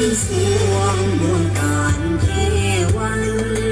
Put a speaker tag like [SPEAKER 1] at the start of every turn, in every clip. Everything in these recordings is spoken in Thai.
[SPEAKER 1] ยเสียงบุญการเทวัน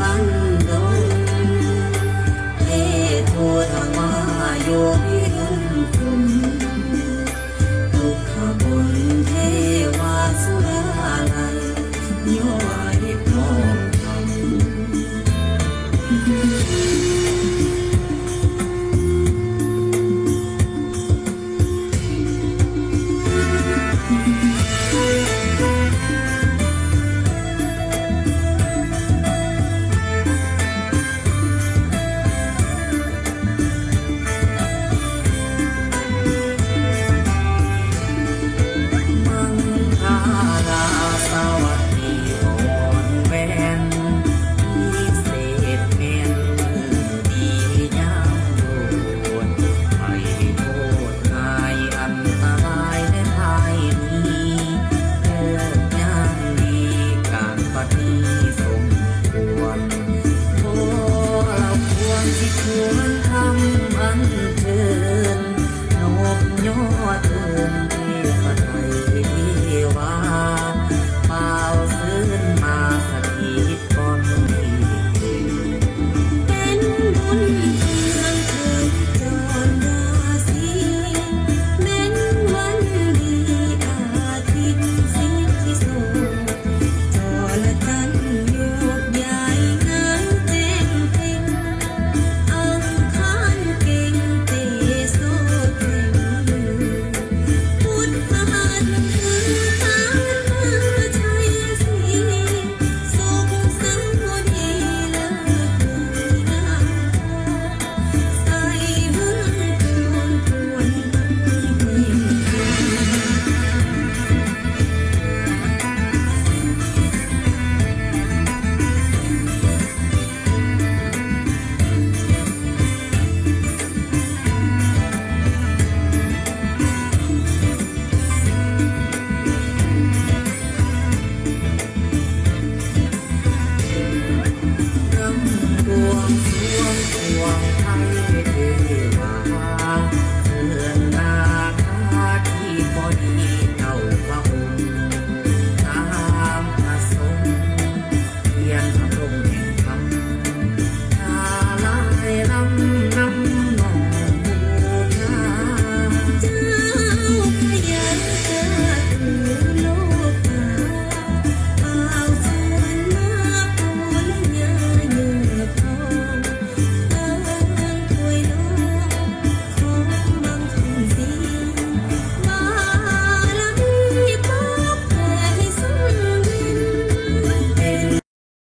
[SPEAKER 1] บันดงเทโทธรรมาโยำอันเชิญนกยอดเทินที่ประไทย